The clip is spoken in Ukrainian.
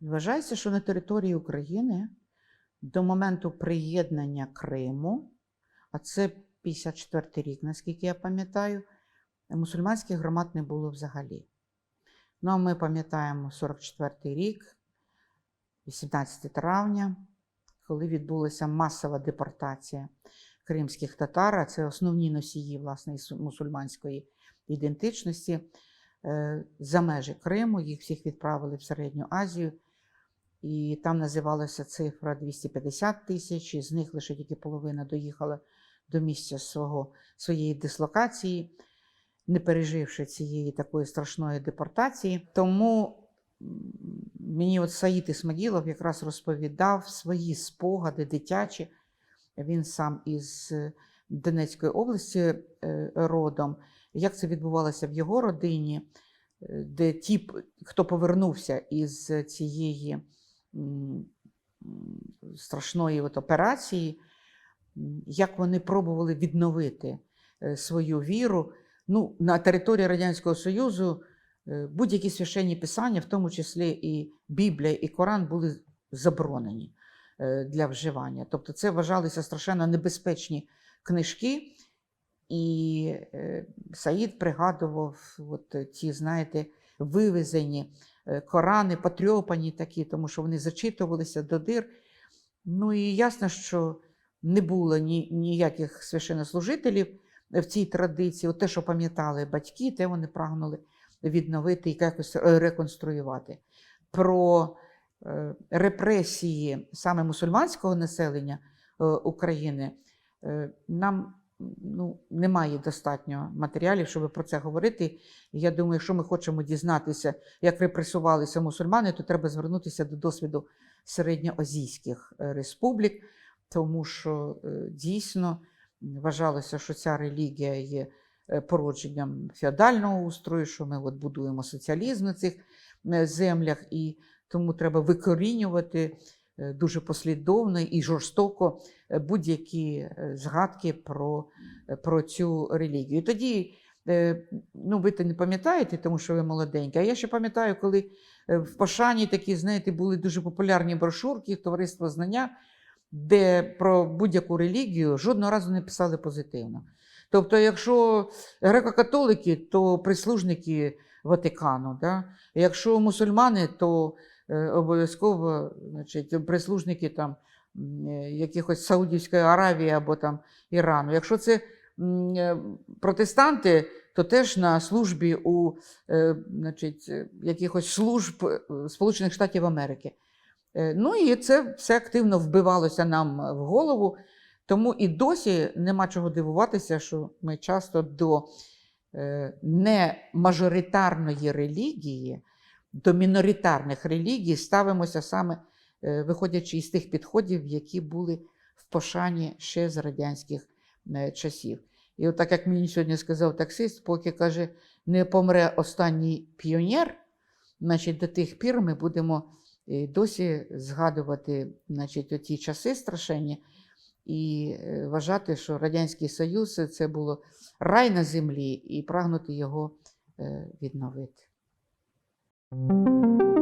Вважається, що на території України до моменту приєднання Криму, а це 54 рік, наскільки я пам'ятаю, мусульманських громад не було взагалі. Ну, а ми пам'ятаємо 44-й рік, 18 травня, коли відбулася масова депортація кримських татар, а це основні носії власне мусульманської ідентичності е, за межі Криму. Їх всіх відправили в Середню Азію. І там називалася цифра 250 тисяч, і з них лише тільки половина доїхала до місця свого, своєї дислокації, не переживши цієї такої страшної депортації. Тому мені от Саїд Ісмагілов якраз розповідав свої спогади дитячі. Він сам із е, Донецької області е, родом. Як це відбувалося в його родині, е, де ті, хто повернувся із цієї страшної от операції, як вони пробували відновити свою віру. Ну, на території Радянського Союзу будь-які священні писання, в тому числі і Біблія, і Коран, були заборонені для вживання. Тобто це вважалися страшенно небезпечні книжки. І е, Саїд пригадував от ті, знаєте, вивезені е, Корани, потрьопані такі, тому що вони зачитувалися до дир. Ну і ясно, що не було ні, ніяких священнослужителів в цій традиції. От те, що пам'ятали батьки, те вони прагнули відновити і якось е, реконструювати. Про е, репресії саме мусульманського населення е, України е, нам ну, немає достатньо матеріалів, щоб про це говорити. Я думаю, якщо ми хочемо дізнатися, як репресувалися мусульмани, то треба звернутися до досвіду середньоазійських е, республік, тому що е, дійсно вважалося, що ця релігія є е, породженням феодального устрою, що ми от будуємо соціалізм на цих е, землях, і тому треба викорінювати е, дуже послідовно і жорстоко е, будь-які е, згадки про, про цю релігію. Тоді, ну, ви то не пам'ятаєте, тому що ви молоденькі, а я ще пам'ятаю, коли в Пошані такі, знаєте, були дуже популярні брошурки Товариство знання, де про будь-яку релігію жодного разу не писали позитивно. Тобто, якщо греко-католики, то прислужники Ватикану, да? якщо мусульмани, то обов'язково значить, прислужники там, е, якихось Саудівської Аравії або там, Ірану. Якщо це е, протестанти, то теж на службі у е, значить, е, якихось служб е, Сполучених Штатів Америки. Е, Ну і це все активно вбивалося нам в голову. Тому і досі нема чого дивуватися, що ми часто до е, немажоритарної релігії, до міноритарних релігій ставимося саме е, виходячи із тих підходів, які були в пошані ще з радянських е, часів. І от так як мені сьогодні сказав таксист, поки каже, не помре останній піонер, значить, до тих пір ми будемо е, досі згадувати значить, оті часи страшенні і вважати, що Радянський Союз це було рай на землі, і прагнути його е, відновити.